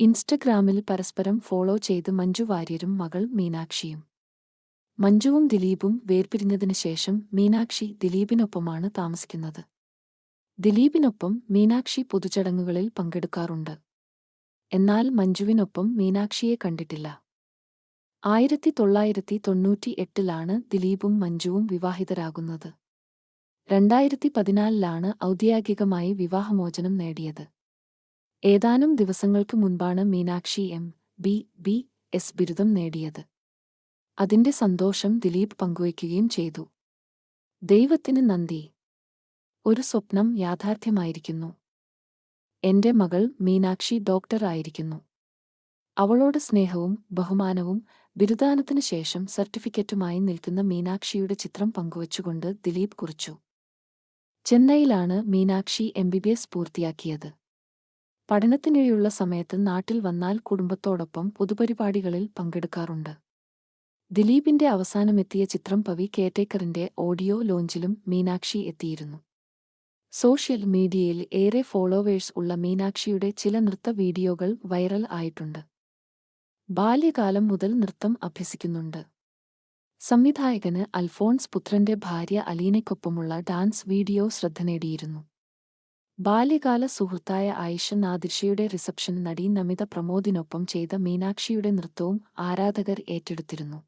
ഇൻസ്റ്റഗ്രാമിൽ പരസ്പരം ഫോളോ ചെയ്ത് മഞ്ജു വാര്യരും മകൾ മീനാക്ഷിയും. മഞ്ജുവും ദിലീപും വേർപിരിഞ്ഞതിനു ശേഷം മീനാക്ഷി ദിലീപിനൊപ്പമാണ് താമസിക്കുന്നത്. ദിലീപിനൊപ്പം മീനാക്ഷി പൊതുചടങ്ങുകളിൽ പങ്കെടുക്കാറുണ്ട്. എന്നാൽ മഞ്ജുവിനൊപ്പം മീനാക്ഷിയെ കണ്ടിട്ടില്ല. ആയിരത്തി തൊള്ളായിരത്തി തൊണ്ണൂറ്റി എട്ടിലാണ് ദിലീപും മഞ്ജുവും വിവാഹിതരാകുന്നത്. രണ്ടായിരത്തി പതിനാലിലാണ് ഔദ്യോഗികമായി വിവാഹമോചനം നേടിയത്. ഏതാനും ദിവസങ്ങൾക്ക് മുൻപാണ് Meenakshi M. B. B. S. ബിരുദം നേടിയത്. അതിന്റെ സന്തോഷം ദിലീപ് പങ്കുവയ്ക്കുകയും ചെയ്തു. ദൈവത്തിന് നന്ദി. ഒരു സ്വപ്നം യാഥാർത്ഥ്യമായിരിക്കുന്നു. എന്റെ മകൾ മീനാക്ഷി ഡോക്ടർ ആയിരിക്കുന്നു. അവളോട് സ്നേഹവും ബഹുമാനവും ബിരുദാനത്തിനു ശേഷം സർട്ടിഫിക്കറ്റുമായി നിൽക്കുന്ന മീനാക്ഷിയുടെ ചിത്രം പങ്കുവച്ചുകൊണ്ട് ദിലീപ് കുറിച്ചു. ചെന്നൈയിലാണ് Meenakshi M. B. B. S. പൂർത്തിയാക്കിയത്. പഠനത്തിനിടെയുള്ള സമയത്ത് നാട്ടിൽ വന്നാൽ കുടുംബത്തോടൊപ്പം പൊതുപരിപാടികളിൽ പങ്കെടുക്കാറുണ്ട്. ദിലീപിന്റെ അവസാനമെത്തിയ ചിത്രം പവി കേറ്റേക്കറിന്റെ ഓഡിയോ ലോഞ്ചിലും മീനാക്ഷി എത്തിയിരുന്നു. സോഷ്യൽ മീഡിയയിൽ ഏറെ ഫോളോവേഴ്സ് ഉള്ള മീനാക്ഷിയുടെ ചില നൃത്ത വീഡിയോകൾ വൈറൽ ആയിട്ടുണ്ട്. ബാല്യകാലം മുതൽ നൃത്തം അഭ്യസിക്കുന്നുണ്ട്. സംവിധായകന് അൽഫോൺസ് പുത്രന്റെ ഭാര്യ അലീനയ്ക്കൊപ്പമുള്ള ഡാൻസ് വീഡിയോ ശ്രദ്ധ നേടിയിരുന്നു. ബാല്യകാല സുഹൃത്തായ ആയിഷ നാദിർഷയുടെ റിസപ്ഷൻ നടി നമിത പ്രമോദിനൊപ്പം ചെയ്ത മീനാക്ഷിയുടെ നൃത്തവും ആരാധകർ ഏറ്റെടുത്തിരുന്നു.